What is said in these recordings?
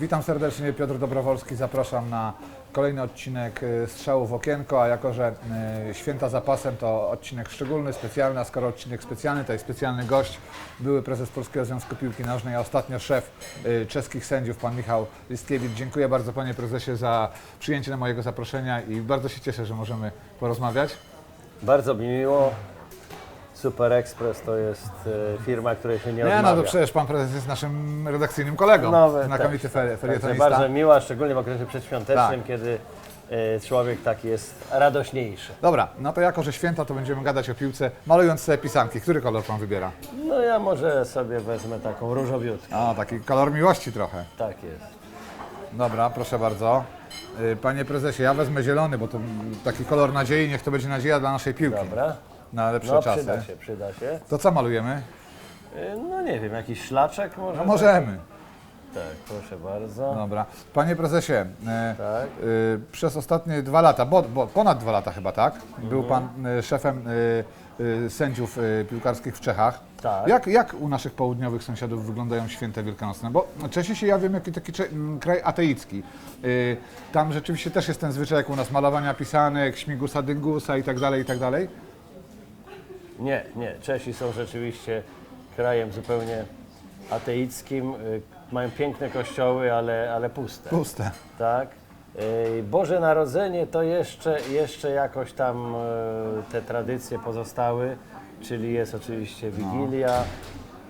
Witam serdecznie, Piotr Dobrowolski. Zapraszam na kolejny odcinek y, Strzału w Okienko, a jako, że y, święta za pasem to odcinek szczególny, specjalny, a skoro odcinek specjalny, to jest specjalny gość, były prezes Polskiego Związku Piłki Nożnej, a ostatnio szef y, czeskich sędziów, pan Michał Listkiewicz. Dziękuję bardzo panie prezesie za przyjęcie mojego zaproszenia i bardzo się cieszę, że możemy porozmawiać. Bardzo mi miło. Super Express to jest e, firma, której się nie Nie, no odmawia. to przecież pan prezes jest naszym redakcyjnym kolegą, Nowe, znakomity też. fe- Także felietonista. bardzo miła, szczególnie w okresie przedświątecznym, Tak. kiedy e, człowiek taki jest radośniejszy. Dobra, no to jako, że święta, to będziemy gadać o piłce, malując sobie pisanki. Który kolor pan wybiera? No ja może sobie wezmę taką różowiutkę. A, taki kolor miłości trochę. Tak jest. Dobra, proszę bardzo. Y, Panie prezesie, ja wezmę zielony, bo to mm, taki kolor nadziei, niech to będzie nadzieja dla naszej piłki. Dobra. Na lepsze No czasy. przyda się, przyda się. To co malujemy? E, No nie wiem, jakiś szlaczek może? No możemy. Tak, proszę bardzo. Dobra. Panie prezesie, y, Tak. y, przez ostatnie dwa lata, bo, bo ponad dwa lata chyba, tak? Był pan y, szefem y, y, sędziów y, piłkarskich w Czechach. Tak. Jak, jak u naszych południowych sąsiadów wyglądają święta wielkanocne? Bo Czesi się jawią jako taki cze- m, kraj ateicki. Y, Tam rzeczywiście też jest ten zwyczaj jak u nas malowania pisanek, śmigusa, dyngusa i tak dalej, i tak dalej. Nie, nie. Czesi są rzeczywiście krajem zupełnie ateickim. Y, Mają piękne kościoły, ale, ale puste. Puste. Tak. Y, Boże Narodzenie to jeszcze, jeszcze jakoś tam y, te tradycje pozostały, czyli jest oczywiście Wigilia,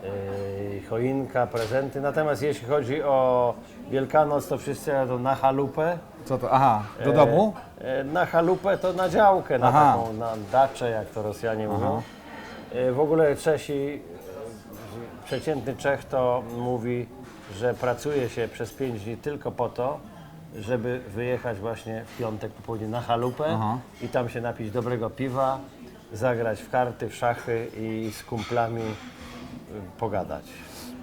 y, choinka, prezenty. Natomiast jeśli chodzi o Wielkanoc, to wszyscy jadą na chalupę. Co to? Aha, do domu? E, Na chalupę to na działkę, na Aha. taką, na daczę, jak to Rosjanie mówią. E, W ogóle Czesi, e, przeciętny Czech to mówi, że pracuje się przez 5 dni tylko po to, żeby wyjechać właśnie w piątek po południu na chalupę Aha. i tam się napić dobrego piwa, zagrać w karty, w szachy i z kumplami y, pogadać.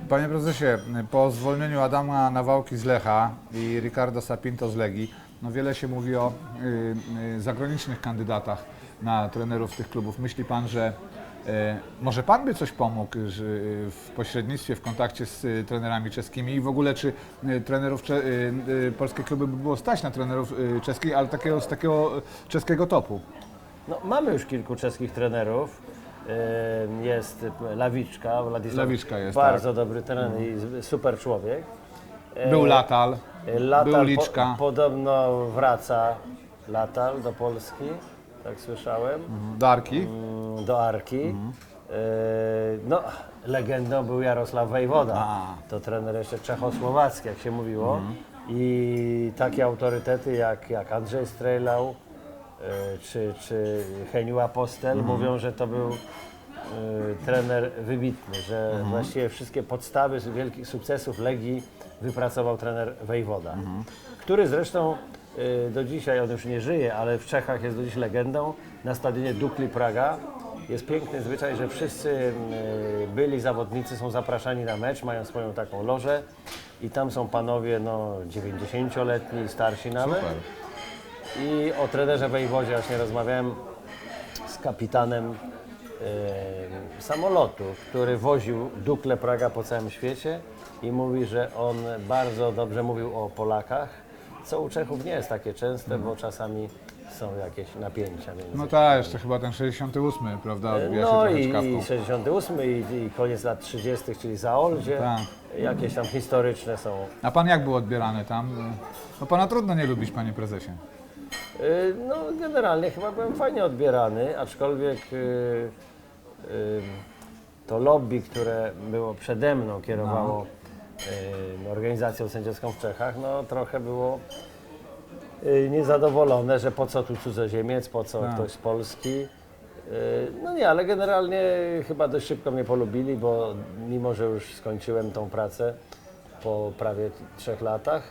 Panie prezesie, po zwolnieniu Adama Nawałki z Lecha i Ricardo Sapinto z Legii, no wiele się mówi o y, y, zagranicznych kandydatach na trenerów tych klubów. Myśli pan, że y, może pan by coś pomógł y, w pośrednictwie, w kontakcie z y, trenerami czeskimi i w ogóle czy trenerów, polskie kluby by było stać na trenerów czeskich, ale takiego, z takiego czeskiego topu? No, mamy już kilku czeskich trenerów. Jest Lawiczka, Władysław, Lawiczka jest, bardzo dobry trener i z- super człowiek. E, Był Latal, Latal był Liczka. Po, podobno wraca Latal do Polski, tak słyszałem, Darki. mm, do Arki. E, No, legendą był Jarosław Wejwoda. A. To trener jeszcze czechosłowacki, jak się mówiło. I takie autorytety jak, jak Andrzej Strejlał e, czy, czy Heniu Apostel mówią, że to był e, trener wybitny, że właściwie wszystkie podstawy wielkich sukcesów Legii wypracował trener Wejwoda, który zresztą do dzisiaj, on już nie żyje, ale w Czechach jest do dziś legendą, na stadionie Dukli Praga jest piękny zwyczaj, że wszyscy e, byli zawodnicy są zapraszani na mecz, mają swoją taką lożę i tam są panowie no, 90-letni, starsi nawet. Super. I o trenerze Wejwodzie właśnie rozmawiałem z kapitanem e, samolotu, który woził Dukle Praga po całym świecie i mówi, że on bardzo dobrze mówił o Polakach, co u Czechów nie jest takie częste, bo czasami są jakieś napięcia między No tak, jeszcze chyba ten 68, prawda, odbija się no trochę i, czkawką. i 68 i, i koniec lat 30., czyli Zaolzie. Tak. Jakieś tam historyczne są. A pan jak był odbierany tam? No pana trudno nie lubić, panie prezesie. Y, No generalnie chyba byłem fajnie odbierany, aczkolwiek y, y, to lobby, które było przede mną, kierowało y, organizacją sędziowską w Czechach, no trochę było y, niezadowolone, że po co tu cudzoziemiec, po co Tak. ktoś z Polski. Y, No nie, ale generalnie chyba dość szybko mnie polubili, bo mimo, że już skończyłem tą pracę po prawie trzech latach,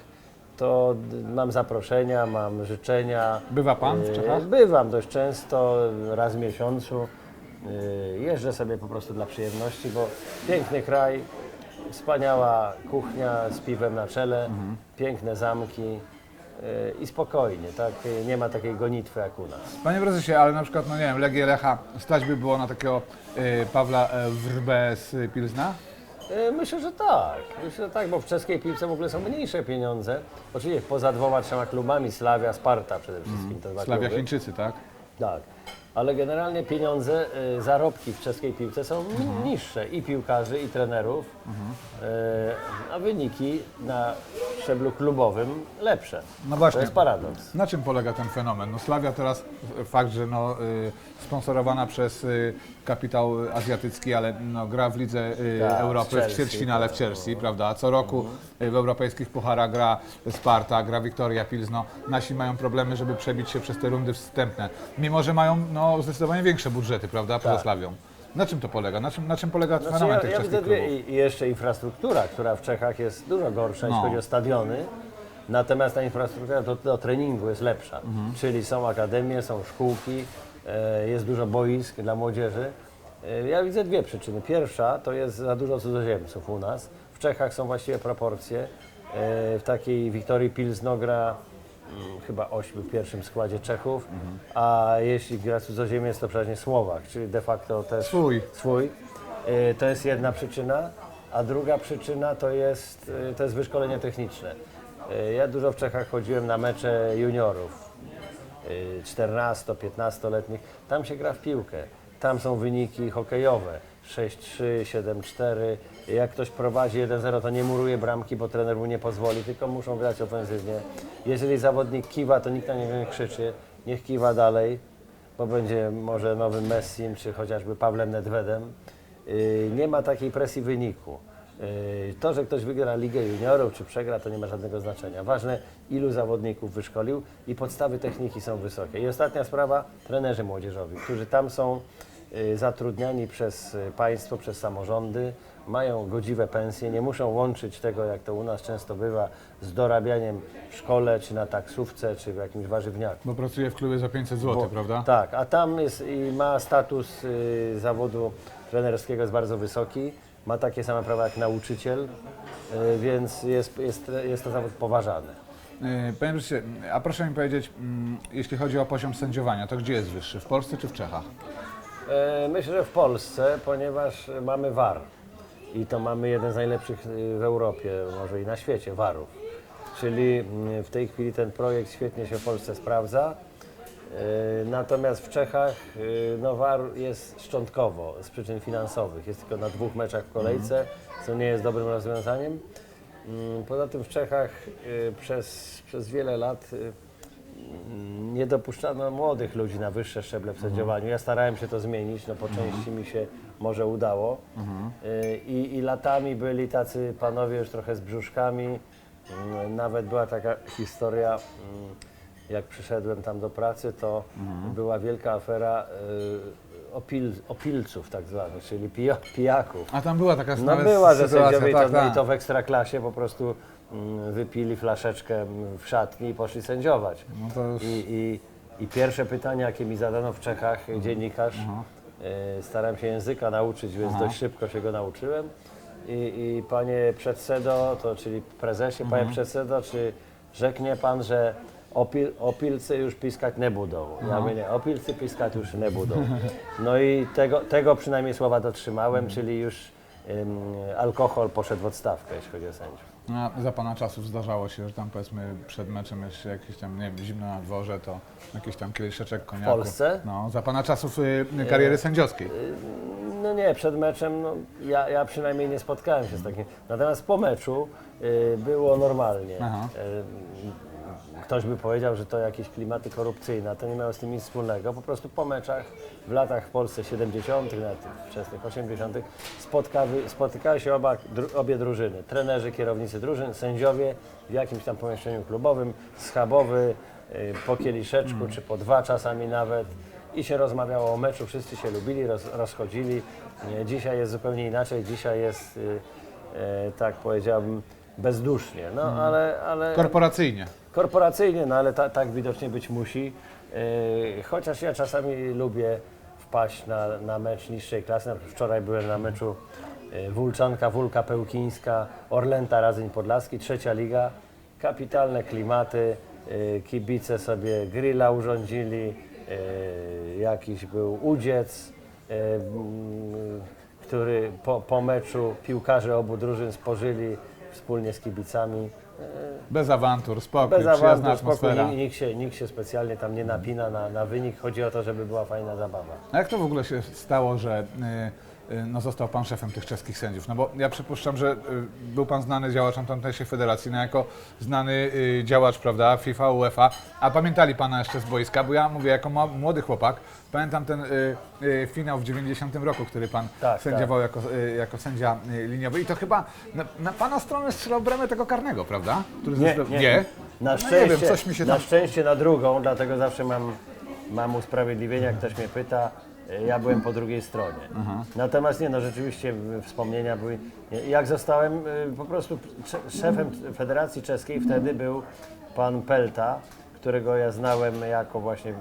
to d- mam zaproszenia, mam życzenia. Bywa pan w Y, Czechach? Bywam dość często, raz w miesiącu. Y, Jeżdżę sobie po prostu dla przyjemności, bo piękny kraj, wspaniała kuchnia z piwem na czele, piękne zamki y, i spokojnie, tak? Y, Nie ma takiej gonitwy jak u nas. Panie prezesie, ale na przykład, no nie wiem, Legię Lecha stać by było na takiego y, Pawła y, Wrbę z Pilzna? E, Myślę, że tak. Myślę, że tak, bo w czeskiej piłce w ogóle są mniejsze pieniądze. Oczywiście poza dwoma, trzema klubami, Slavia, Sparta przede wszystkim. Te dwa Sławia kluby. Chińczycy, tak? Tak. Ale generalnie pieniądze, y, zarobki w czeskiej piłce są ni- niższe i piłkarzy, i trenerów, y, a wyniki na szczeblu klubowym lepsze. No właśnie. To jest paradoks. Na czym polega ten fenomen? No Sławia teraz f- fakt, że no, y, sponsorowana przez y, kapitał azjatycki, ale no, gra w lidze y, Tak, Europy w Chelsea, ćwierćfinale w tak. Chelsea, prawda? Co roku y, w europejskich pucharach gra Sparta, gra Wiktoria Pilzno. Nasi mają problemy, żeby przebić się przez te rundy wstępne, mimo że mają no, zdecydowanie większe budżety, prawda, poza Tak. Slawią. Na czym to polega? Na czym, na czym polega Znaczy, fenomen ja, tych ja czeskich widzę dwie, klubów? i, jeszcze infrastruktura, która w Czechach jest dużo gorsza, jeśli No. chodzi o stadiony. Natomiast ta infrastruktura do, do treningu jest lepsza. Mhm. Czyli są akademie, są szkółki, e, jest dużo boisk dla młodzieży. E, ja widzę dwie przyczyny. Pierwsza to jest za dużo cudzoziemców u nas. W Czechach są właściwie proporcje. E, w takiej Wiktorii Pilzno gra chyba ośmiu w pierwszym składzie Czechów, a jeśli gra cudzoziemiec to przeważnie Słowak, czyli de facto też Swój. swój. Y, To jest jedna przyczyna, a druga przyczyna to jest, y, to jest wyszkolenie techniczne. Y, Ja dużo w Czechach chodziłem na mecze juniorów, y, 14-15-letnich. Tam się gra w piłkę. Tam są wyniki hokejowe. 6-3, 7-4. Jak ktoś prowadzi 1-0, to nie muruje bramki, bo trener mu nie pozwoli, tylko muszą grać ofensywnie. Jeżeli zawodnik kiwa, to nikt na niego nie krzyczy. Niech kiwa dalej, bo będzie może nowym Messim, czy chociażby Pawlem Nedvedem. Yy, Nie ma takiej presji wyniku. Yy, To, że ktoś wygra Ligę Juniorów, czy przegra, to nie ma żadnego znaczenia. Ważne, ilu zawodników wyszkolił i podstawy techniki są wysokie. I ostatnia sprawa, trenerzy młodzieżowi, którzy tam są zatrudniani przez yy, państwo, przez samorządy, mają godziwe pensje, nie muszą łączyć tego, jak to u nas często bywa, z dorabianiem w szkole, czy na taksówce, czy w jakimś warzywniaku. Bo pracuje w klubie za 500 zł, Bo- prawda? Tak, a tam jest i ma status y, zawodu trenerskiego jest bardzo wysoki, ma takie same prawa jak nauczyciel, y, więc jest, jest, jest to zawód poważany. Yy, Panie prezesie, a proszę mi powiedzieć, mm, jeśli chodzi o poziom sędziowania, to gdzie jest wyższy? W Polsce czy w Czechach? E, Myślę, że w Polsce, ponieważ mamy VAR i to mamy jeden z najlepszych y, w Europie, może i na świecie, VARów. Czyli mm, w tej chwili ten projekt świetnie się w Polsce sprawdza. E, Natomiast w Czechach no, VAR jest szczątkowo z przyczyn finansowych. Jest tylko na dwóch meczach w kolejce, co nie jest dobrym rozwiązaniem. Mm, Poza tym w Czechach przez, przez wiele lat nie dopuszczano młodych ludzi na wyższe szczeble w sędziowaniu. Ja starałem się to zmienić, no po części mi się może udało. Y, I, I latami byli tacy panowie już trochę z brzuszkami. Mm, Nawet była taka historia, mm, jak przyszedłem tam do pracy, to była wielka afera y, opil, opilców tak zwanych, czyli pija, pijaków. A tam była taka No nawet była, że sytuacja, sędziowie tak, to, no tak. to w ekstraklasie po prostu wypili flaszeczkę w szatni i poszli sędziować. No to już- I, i, I pierwsze pytanie, jakie mi zadano w Czechach, dziennikarz, y, starałem się języka nauczyć, więc dość szybko się go nauczyłem. I, i panie przedsedo, to czyli prezesie, panie przedsedo, czy rzeknie pan, że opil, opilcy już piskać nie budą? Ja mówię, nie, opilcy piskać już nie budą. No i tego, tego przynajmniej słowa dotrzymałem, czyli już ym, alkohol poszedł w odstawkę, jeśli chodzi o sędziów. A za pana czasów zdarzało się, że tam powiedzmy przed meczem jeszcze jakieś tam, nie wiem, zimno na dworze, to jakiś tam kieliszeczek koniaku. Polsce? No, za pana czasów y, kariery sędziowskiej. No nie, przed meczem no, ja, ja przynajmniej nie spotkałem się z takim. Natomiast po meczu y, było normalnie. Aha. Y, ktoś by powiedział, że to jakieś klimaty korupcyjne, to nie miało z tym nic wspólnego. Po prostu po meczach w latach w Polsce 70., nawet wczesnych 80., spotkały, spotykały się oba, dru, obie drużyny. Trenerzy, kierownicy drużyn, sędziowie w jakimś tam pomieszczeniu klubowym, schabowy, y, po kieliszeczku, czy po dwa czasami nawet i się rozmawiało o meczu, wszyscy się lubili, roz, rozchodzili. Nie, Dzisiaj jest zupełnie inaczej, dzisiaj jest, y, e, tak powiedziałbym, bezdusznie, no ale, ale Korporacyjnie. Korporacyjnie, no ale ta, tak widocznie być musi. E, chociaż ja czasami lubię wpaść na, na mecz niższej klasy, na przykład wczoraj byłem na meczu e, Wulczanka, Wólka Pełkińska, Orlęta Radzyń Podlaski, trzecia liga, kapitalne klimaty, e, kibice sobie grilla urządzili, e, jakiś był udziec, m, który po, po meczu piłkarze obu drużyn spożyli wspólnie z kibicami. Bez awantur, spokój, Bez przyjazna awantu, spokój, atmosfera. nikt, się, nikt się specjalnie tam nie napina na, na wynik. Chodzi o to, żeby była fajna zabawa. A jak to w ogóle się stało, że y, no, został Pan szefem tych czeskich sędziów? No bo ja przypuszczam, że y, był Pan znany działaczem tamtejszej federacji, no jako znany y, działacz, prawda, FIFA, UEFA, a pamiętali Pana jeszcze z boiska, bo ja mówię, jako młody chłopak, pamiętam ten y, y, finał w 90 roku, który Pan Tak, sędziował Jako, y, jako sędzia y, liniowy i to chyba na, na Pana stronę strzelał bramę tego karnego, prawda? Który Nie, zresztą- nie. Na No szczęście, nie wiem, coś mi się na tam... szczęście na drugą, dlatego zawsze mam, mam usprawiedliwienie, jak ktoś mnie pyta. E, Ja byłem po drugiej stronie. Natomiast nie, no rzeczywiście wspomnienia były. Jak zostałem e, po prostu cze- szefem Federacji Czeskiej, wtedy był pan Pelta, którego ja znałem jako właśnie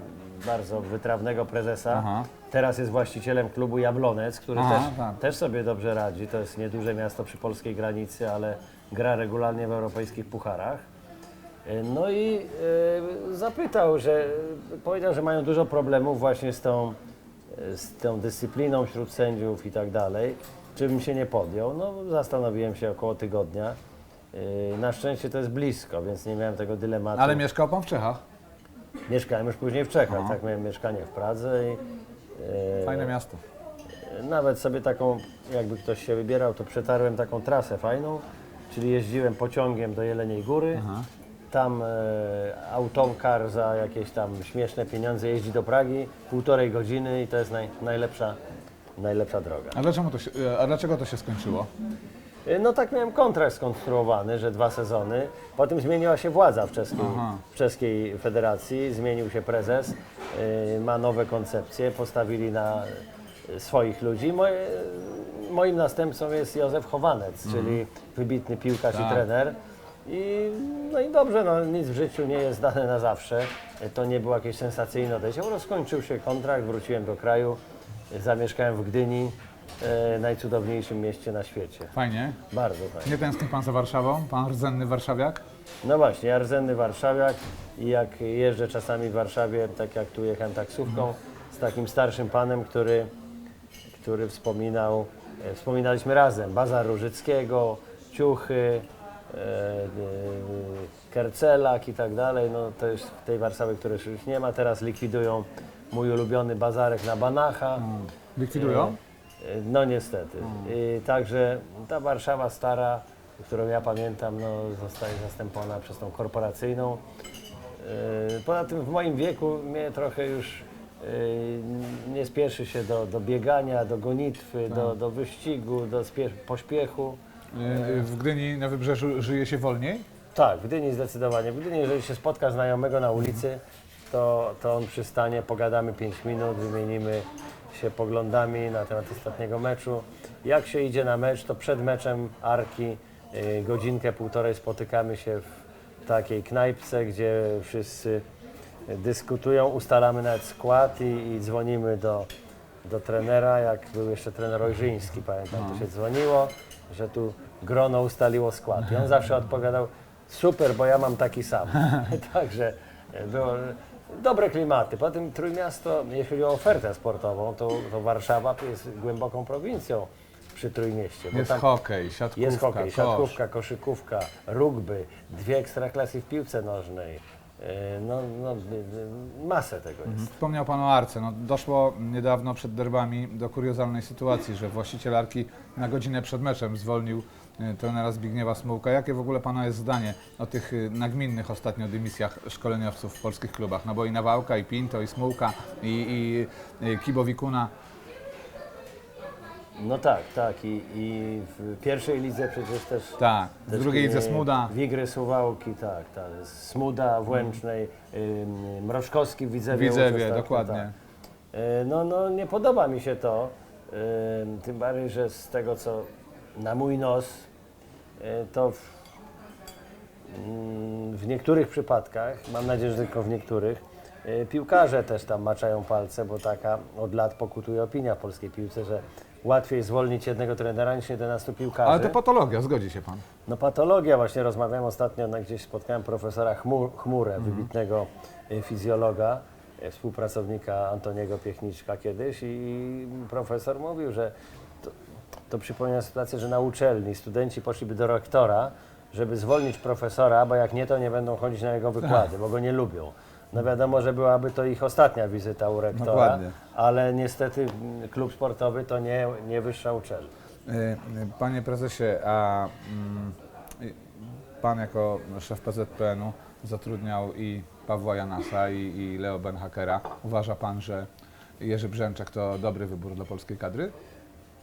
bardzo wytrawnego prezesa. Teraz jest właścicielem klubu Jablonec, który Aha, też, tak. też sobie dobrze radzi. To jest nieduże miasto przy polskiej granicy, ale gra regularnie w europejskich pucharach. E, No i e, zapytał, że powiedział, że mają dużo problemów właśnie z tą, z tą dyscypliną wśród sędziów i tak dalej. Czym się nie podjął? No zastanowiłem się około tygodnia. E, Na szczęście to jest blisko, więc nie miałem tego dylematu. Ale mieszkał Pan w Czechach. Mieszkałem już później w Czechach, tak miałem mieszkanie w Pradze i e, Fajne miasto. nawet sobie taką, jakby ktoś się wybierał, to przetarłem taką trasę fajną, czyli jeździłem pociągiem do Jeleniej Góry. Tam e, autokar za jakieś tam śmieszne pieniądze jeździ do Pragi, półtorej godziny i to jest naj, najlepsza, najlepsza droga. A dlaczego to się, a dlaczego to się skończyło? E, No tak miałem kontrakt skonstruowany, że dwa sezony. Potem zmieniła się władza w czeskiej, Aha. w czeskiej federacji, zmienił się prezes, e, ma nowe koncepcje, postawili na e, swoich ludzi. Moje, moim następcą jest Józef Chowanec, czyli wybitny piłkarz Tak. i trener. I, no i dobrze, no, nic w życiu nie jest dane na zawsze. To nie było jakieś sensacyjne odejście. Po prostu skończył się kontrakt, wróciłem do kraju, zamieszkałem w Gdyni, e, najcudowniejszym mieście na świecie. Fajnie. Bardzo fajnie. Nie tęskni Pan za Warszawą? Pan rdzenny warszawiak? No właśnie, ja rdzenny warszawiak i jak jeżdżę czasami w Warszawie, tak jak tu jechałem taksówką, z takim starszym panem, który, który wspominał, e, wspominaliśmy razem, Bazar Różyckiego, ciuchy, kercelak i tak dalej, no to już tej Warszawy, której już nie ma, teraz likwidują mój ulubiony bazarek na Banacha. Likwidują? E, No niestety. I także ta Warszawa stara, którą ja pamiętam, no, zostaje zastąpiona przez tą korporacyjną. E, Poza tym w moim wieku mnie trochę już e, nie spieszy się do, do biegania, do gonitwy, do, do wyścigu, do pośpiechu. Y, W Gdyni na wybrzeżu żyje się wolniej? Tak, w Gdyni zdecydowanie. W Gdyni, jeżeli się spotka znajomego na ulicy, to, to on przystanie, pogadamy 5 minut, wymienimy się poglądami na temat ostatniego meczu. Jak się idzie na mecz, to przed meczem Arki y, godzinkę, półtorej spotykamy się w takiej knajpce, gdzie wszyscy dyskutują, ustalamy nawet skład i, i dzwonimy do, do trenera, jak był jeszcze trener Ojrzyński, pamiętam, to się dzwoniło, że tu grono ustaliło skład. I on zawsze odpowiadał, super, bo ja mam taki sam. Także e, było dobre klimaty. Potem Trójmiasto, jeśli chodzi o ofertę sportową, to, to Warszawa jest głęboką prowincją przy Trójmieście. bo Jest tam hokej, siatkówka, jest hokej, kosz. siatkówka, koszykówka, rugby, dwie ekstraklasy w piłce nożnej. E, No, no, y, y, masę tego jest. Wspomniał Pan o Arce. No, doszło niedawno przed derbami do kuriozalnej sytuacji, że właściciel Arki na godzinę przed meczem zwolnił trenera Zbigniewa Smułka. Jakie w ogóle Pana jest zdanie o tych nagminnych ostatnio dymisjach szkoleniowców w polskich klubach? No bo i Nawałka, i Pinto, i Smułka, i, i y, Kibo Wikuna. No tak, tak. I, I w pierwszej lidze przecież też. Tak, w też, drugiej lidze Smuda. Wigry Suwałki, tak, tak. Smuda w Łęcznej, ym, Mroczkowski w Widzewie. Widzewie, dokładnie. Tak. E, No, no nie podoba mi się to. Ym, Tym bardziej, że z tego co na mój nos, e, to w, mm, w niektórych przypadkach, mam nadzieję, że tylko w niektórych, piłkarze też tam maczają palce, bo taka od lat pokutuje opinia w polskiej piłce, że łatwiej zwolnić jednego trenera niż 11 piłkarzy. Ale to patologia, zgodzi się Pan. No patologia, właśnie rozmawiałem ostatnio, no, gdzieś spotkałem profesora Chmur, Chmurę, wybitnego y, fizjologa, y, współpracownika Antoniego Piechniczka kiedyś i profesor mówił, że to to przypomina sytuację, że na uczelni studenci poszliby do rektora, żeby zwolnić profesora, bo jak nie, to nie będą chodzić na jego wykłady, bo go nie lubią. No wiadomo, że byłaby to ich ostatnia wizyta u rektora, Dokładnie. ale niestety mm, klub sportowy to nie, nie wyższa uczelnia. Y, y, Panie prezesie, a mm, pan jako szef PZPN-u zatrudniał i Pawła Janasa i, i Leo Benhakera. Uważa pan, że Jerzy Brzęczek to dobry wybór dla polskiej kadry?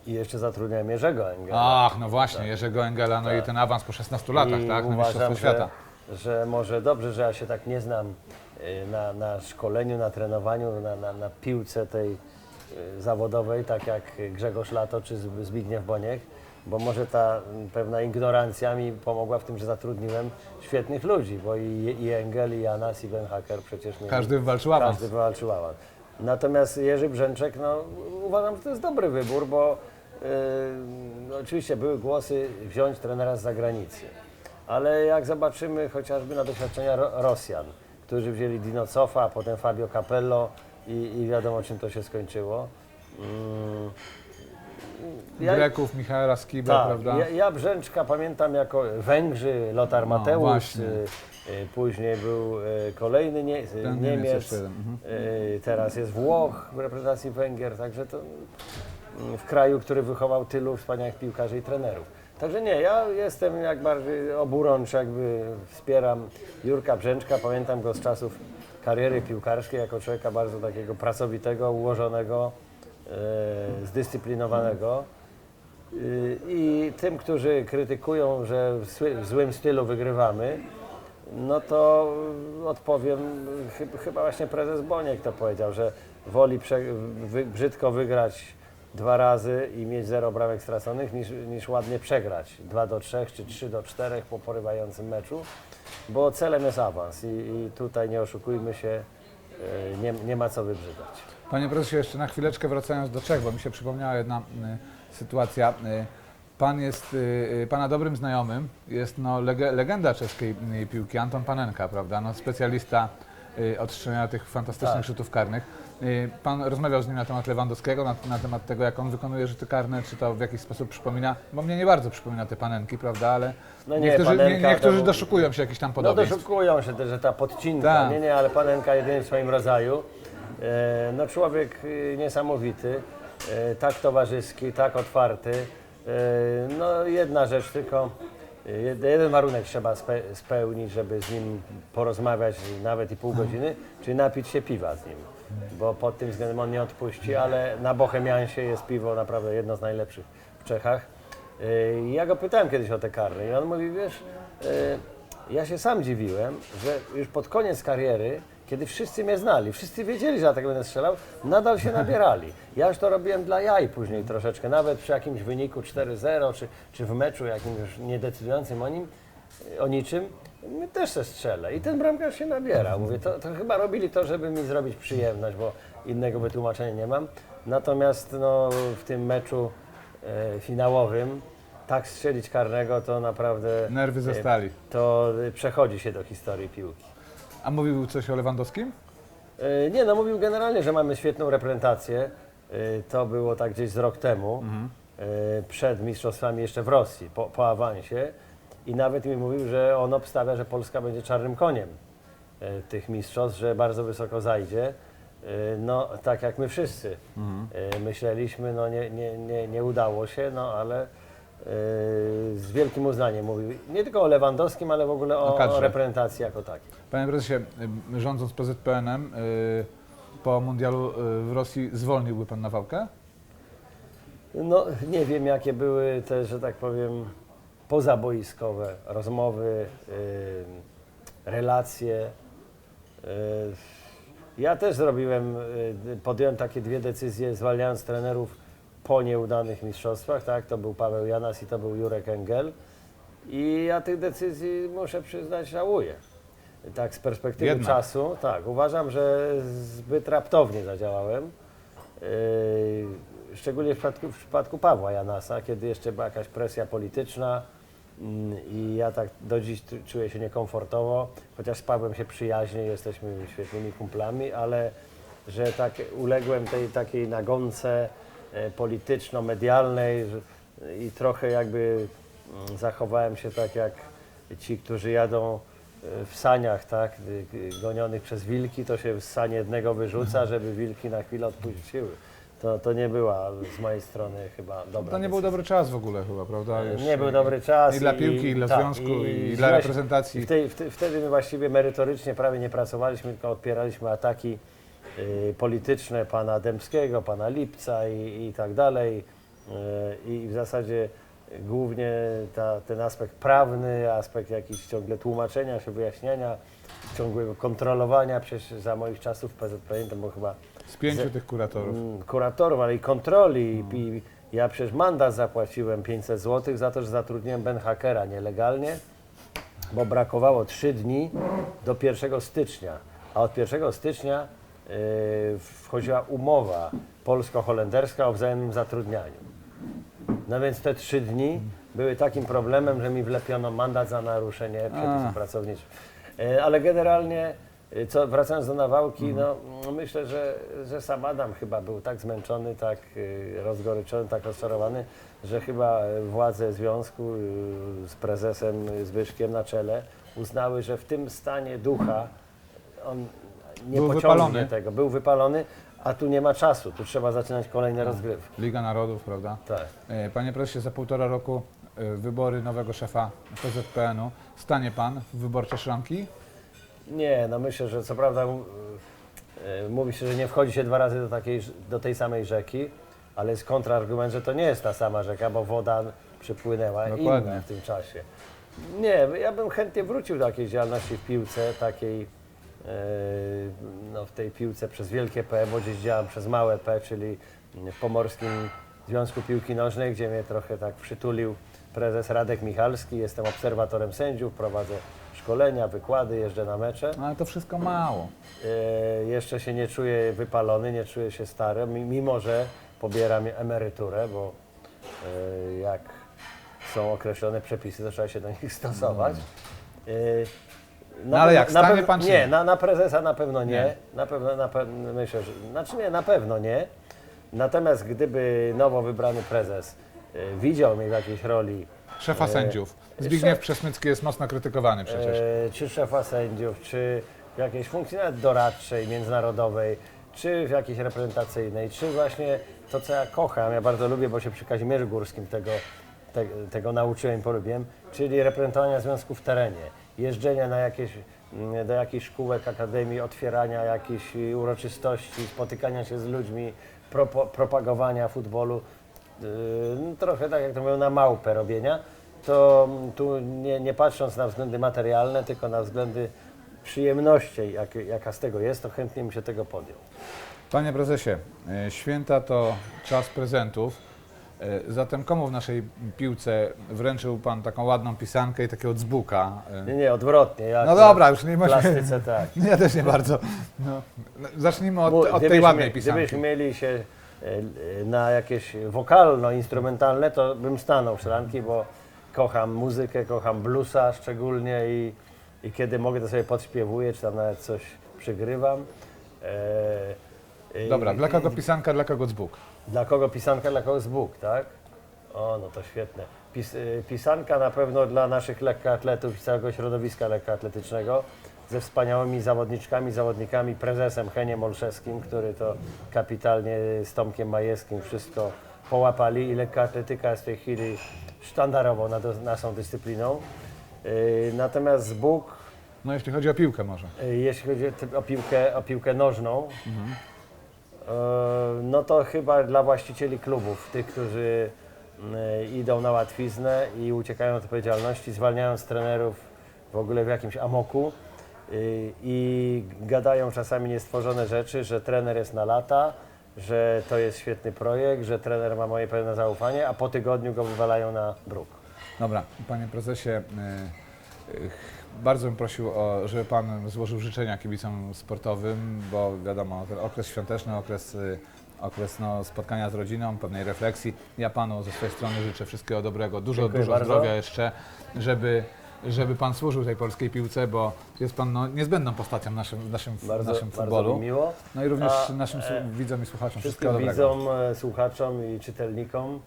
I jeszcze zatrudniałem Jerzego Engela. Ach, no właśnie, Jerzego Engela, no i ten awans po 16 latach, I tak, na uważam, Mistrzostwo Świata. Że, że może dobrze, że ja się tak nie znam y, na, na szkoleniu, na trenowaniu, na, na, na piłce tej y, zawodowej, tak jak Grzegorz Lato czy Zb- Zbigniew Boniek, bo może ta mm, pewna ignorancja mi pomogła w tym, że zatrudniłem świetnych ludzi, bo i, i Engel, i Janas, i Ben Hacker przecież mieli, Każdy wywalczył awans. każdy wywalczył awans. Natomiast Jerzy Brzęczek, no uważam, że to jest dobry wybór, bo yy, no, oczywiście były głosy wziąć trenera z zagranicy. Ale jak zobaczymy chociażby na doświadczenia Ro- Rosjan, którzy wzięli Dino Cofa, a potem Fabio Capello i, i wiadomo czym to się skończyło. Mm, ja- Greków, Michaela Skibę, tak, prawda? ja, ja Brzęczka pamiętam jako Węgrzy, Lothar No, Mateusz, y, y, później był y, kolejny nie, y, Niemiec Niemiec, mhm. y, teraz jest Włoch w reprezentacji Węgier, także to mm, w kraju, który wychował tylu wspaniałych piłkarzy i trenerów. Także nie, ja jestem jak bardziej oburącz, jakby wspieram Jurka Brzęczka, pamiętam go z czasów kariery piłkarskiej jako człowieka bardzo takiego pracowitego, ułożonego, y, zdyscyplinowanego. Y, I tym, którzy krytykują, że w w złym stylu wygrywamy, no to odpowiem, chy- chyba właśnie prezes Boniek to powiedział, że woli prze, brzydko wygrać dwa razy i mieć zero bramek straconych, niż, niż ładnie przegrać 2 do 3 czy 3 do 4 po porywającym meczu, bo celem jest awans i, i tutaj nie oszukujmy się, y, nie, nie ma co wybrzydać. Panie prezesie, jeszcze na chwileczkę wracając do Czech, bo mi się przypomniała jedna y, sytuacja. Y, pan jest, y, pana dobrym znajomym jest no, lege, legenda czeskiej piłki, Anton Panenka, prawda? No, specjalista y, od strzelania tych fantastycznych Tak. rzutów karnych. Y, pan rozmawiał z nim na temat Lewandowskiego, na, na temat tego, jak on wykonuje rzuty karne, czy to w jakiś sposób przypomina, bo mnie nie bardzo przypomina te Panenki, prawda? Ale No nie, niektórzy, Panenka to niektórzy był- doszukują się jakichś tam No podobieństw. doszukują się że ta podcinka, Tak. nie, nie, ale panenka jedyny w swoim rodzaju. E, no człowiek y, niesamowity, e, tak towarzyski, tak otwarty. E, no jedna rzecz tylko, jed- jeden warunek trzeba spe, spełnić, żeby z nim porozmawiać nawet i pół godziny, czyli napić się piwa z nim. Bo pod tym względem on nie odpuści, ale na Bohemiansie jest piwo naprawdę jedno z najlepszych w Czechach. I Ja go pytałem kiedyś o te karne i on mówi, wiesz, e, ja się sam dziwiłem, że już pod koniec kariery, kiedy wszyscy mnie znali, wszyscy wiedzieli, że ja tak będę strzelał, nadal się nabierali. Ja już to robiłem dla jaj później troszeczkę, nawet przy jakimś wyniku 4-0, czy, czy w meczu jakimś już niedecydującym o nim, o niczym, my też se strzelę. I ten bramkarz się nabiera. Mówię, to, to chyba robili to, żeby mi zrobić przyjemność, bo innego wytłumaczenia nie mam. Natomiast no, w tym meczu e, finałowym tak strzelić karnego to naprawdę Nerwy ze e, stali. to y, przechodzi się do historii piłki. A mówił coś o Lewandowskim? E, Nie, no mówił generalnie, że mamy świetną reprezentację. E, To było tak gdzieś z rok temu, e, przed mistrzostwami jeszcze w Rosji, po, po awansie. I nawet mi mówił, że on obstawia, że Polska będzie czarnym koniem e, tych mistrzostw, że bardzo wysoko zajdzie. E, No, tak jak my wszyscy e, myśleliśmy, no nie, nie, nie, nie udało się, no ale e, z wielkim uznaniem mówił nie tylko o Lewandowskim, ale w ogóle O o, kadrze. o reprezentacji jako takiej. Panie prezesie, y, rządząc PZPN-em, y, po mundialu y, w Rosji zwolniłby pan Nawałkę? No nie wiem jakie były te, że tak powiem, pozaboiskowe rozmowy, y, relacje. Y, ja też zrobiłem, y, podjąłem takie dwie decyzje, zwalniając trenerów po nieudanych mistrzostwach, tak? To był Paweł Janas i to był Jurek Engel. I ja tych decyzji, muszę przyznać, żałuję. Tak z perspektywy Jednak. czasu, tak, uważam, że zbyt raptownie zadziałałem. Yy, szczególnie w przypadku, w przypadku Pawła Janasa, kiedy jeszcze była jakaś presja polityczna i ja tak do dziś czuję się niekomfortowo, chociaż z Pawłem się przyjaźnię, jesteśmy świetnymi kumplami, ale że tak uległem tej takiej nagonce e, polityczno-medialnej, i trochę jakby mm, zachowałem się tak jak ci, którzy jadą e, w saniach, tak, gonionych przez wilki, to się z sani jednego wyrzuca, żeby wilki na chwilę odpuściły. To, to nie była z mojej strony chyba dobra To nie był decyzja. dobry czas w ogóle chyba, prawda? Już Nie był dobry czas. I dla piłki, i dla tak, związku, i, źle dla się- reprezentacji. i w tej, w te, wtedy my właściwie merytorycznie prawie nie pracowaliśmy, tylko odpieraliśmy ataki y, polityczne pana Dębskiego, pana Lipca i, i tak dalej. Y, I w zasadzie głównie ta, ten aspekt prawny, aspekt jakiś ciągle tłumaczenia się, wyjaśniania, ciągłego kontrolowania, przecież za moich czasów PZPN to było chyba Z pięciu tych kuratorów. mm, kuratorów, ale i kontroli. I ja przecież mandat zapłaciłem 500 zł za to, że zatrudniłem Ben Hakera nielegalnie, bo brakowało 3 dni do 1 stycznia. A od 1 stycznia yy, wchodziła umowa polsko-holenderska o wzajemnym zatrudnianiu. No więc te trzy dni były takim problemem, że mi wlepiono mandat za naruszenie przepisów pracowniczych. E, Ale generalnie, co, wracając do nawałki, no, no myślę, że, że sam Adam chyba był tak zmęczony, tak e, rozgoryczony, tak rozczarowany, że chyba władze związku e, z prezesem Zbyszkiem na czele uznały, że w tym stanie ducha on nie Był pociągnie wypalony. tego. Był wypalony, a tu nie ma czasu, tu trzeba zaczynać kolejne rozgrywki. Liga Narodów, prawda? Tak. E, Panie prezesie, za półtora roku e, wybory nowego szefa PZPN-u. Stanie pan w wyborcze szranki? Nie, no myślę, że co prawda y, mówi się, że nie wchodzi się dwa razy do, takiej, do tej samej rzeki, ale jest kontrargument, że to nie jest ta sama rzeka, bo woda przypłynęła Dokładnie. inna w tym czasie. Nie, ja bym chętnie wrócił do jakiejś działalności w piłce, takiej e, no, w tej piłce przez wielkie P, bo gdzieś działam przez małe P, czyli w Pomorskim Związku Piłki Nożnej, gdzie mnie trochę tak przytulił prezes Radek Michalski. Jestem obserwatorem sędziów, prowadzę szkolenia, wykłady, jeżdżę na mecze. No ale to wszystko mało. E, jeszcze się nie czuję wypalony, nie czuję się stary, mi- mimo że pobieram emeryturę, bo e, jak są określone przepisy, to trzeba się do nich stosować. E, No ale jak, na stanie pew- pan czy Nie, nie? na, na prezesa na pewno nie. Nie. Na pewno, na pe- myślę, że, znaczy nie, na pewno nie. Natomiast gdyby nowo wybrany prezes e, widział mnie w jakiejś roli Szefa E, sędziów. Zbigniew Przesmycki jest mocno krytykowany przecież. E, czy szefa sędziów, czy w jakiejś funkcji nawet doradczej, międzynarodowej, czy w jakiejś reprezentacyjnej, czy właśnie to, co ja kocham, ja bardzo lubię, bo się przy Kazimierzu Górskim tego, te, tego nauczyłem i polubiłem, czyli reprezentowania związków w terenie, jeżdżenia na jakieś, mm, do jakichś szkółek, akademii, otwierania jakichś uroczystości, spotykania się z ludźmi, propo, propagowania futbolu, yy, trochę tak jak to mówią, na małpę robienia, to tu nie, nie patrząc na względy materialne, tylko na względy przyjemności, jak, jaka z tego jest, to chętnie bym się tego podjął. Panie prezesie, e, święta to czas prezentów. E, Zatem komu w naszej piłce wręczył pan taką ładną pisankę i takiego dzbuka? E, Nie, nie, odwrotnie. Ja No dobra, już nie w możemy. plastyce tak. Ja też nie bardzo. No. Zacznijmy od, od tej ładnej pisanki. Gdybyśmy mieli się na jakieś wokalno-instrumentalne, to bym stanął w szranki, bo kocham muzykę, kocham bluesa szczególnie i, i kiedy mogę, to sobie podśpiewuję, czy tam nawet coś przygrywam. E, Dobra, i- dla kogo pisanka, dla kogo dzbuk? Dla kogo pisanka, dla kogo zbóg, tak? O, no to świetne. Pis, y, pisanka na pewno dla naszych lekkoatletów i całego środowiska lekkoatletycznego ze wspaniałymi zawodniczkami, zawodnikami, prezesem Heniem Olszewskim, który to kapitalnie z Tomkiem Majewskim wszystko połapali i lekkoatletyka jest w tej chwili sztandarową nad, naszą dyscypliną. Y, natomiast zbóg No jeśli chodzi o piłkę może. E, Jeśli chodzi o ty- o piłkę, o piłkę nożną, e, no to chyba dla właścicieli klubów, tych, którzy m, idą na łatwiznę i uciekają od odpowiedzialności, zwalniając trenerów w ogóle w jakimś amoku y, i gadają czasami niestworzone rzeczy, że trener jest na lata, że to jest świetny projekt, że trener ma moje pełne zaufanie, a po tygodniu go wywalają na bruk. Dobra, panie prezesie, y, y, bardzo bym prosił, o, żeby pan złożył życzenia kibicom sportowym, bo wiadomo, ten okres świąteczny, okres, y, okres no, spotkania z rodziną, pewnej refleksji. Ja panu ze swojej strony życzę wszystkiego dobrego, dużo, Dziękuję dużo bardzo. zdrowia jeszcze, żeby, żeby pan służył tej polskiej piłce, bo jest pan no, niezbędną postacią w naszym, w naszym, w Bardzo, naszym bardzo futbolu. mi miło. No i również A, naszym e, widzom i słuchaczom Wszystkim wszystkiego dobrego. widzom, e, słuchaczom i czytelnikom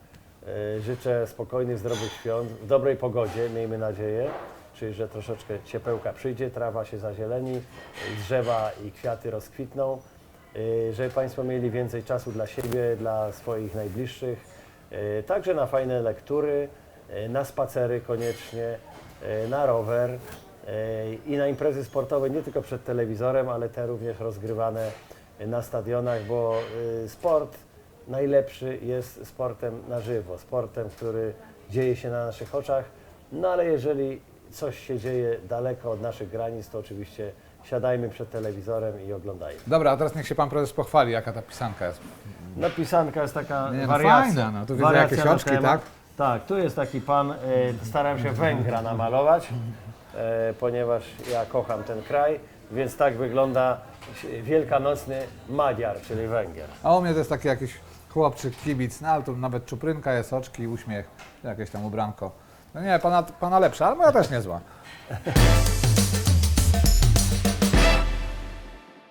E, Życzę spokojnych, zdrowych świąt, w dobrej pogodzie, miejmy nadzieję, czyli że troszeczkę ciepełka przyjdzie, trawa się zazieleni, e, drzewa i kwiaty rozkwitną, e, żeby Państwo mieli więcej czasu dla siebie, dla swoich najbliższych, e, także na fajne lektury, e, na spacery koniecznie, na rower e, i na imprezy sportowe nie tylko przed telewizorem, ale te również rozgrywane na stadionach, bo y, sport najlepszy jest sportem na żywo, sportem, który dzieje się na naszych oczach. No ale jeżeli coś się dzieje daleko od naszych granic, to oczywiście siadajmy przed telewizorem i oglądajmy. Dobra, a teraz niech się pan prezes pochwali, jaka ta pisanka jest. No pisanka jest taka Nie, no wariacja. fajna, no, tu widzę jakieś oczki, temat. tak? Tak, tu jest taki pan, e, staram się Węgra namalować, e, ponieważ ja kocham ten kraj, więc tak wygląda wielkanocny Madziar, czyli Węgier. A u mnie to jest taki jakiś chłopczyk, kibic, no ale tu nawet czuprynka jest, oczki, uśmiech, jakieś tam ubranko. No nie, pana, pana lepsza, ale moja też niezła.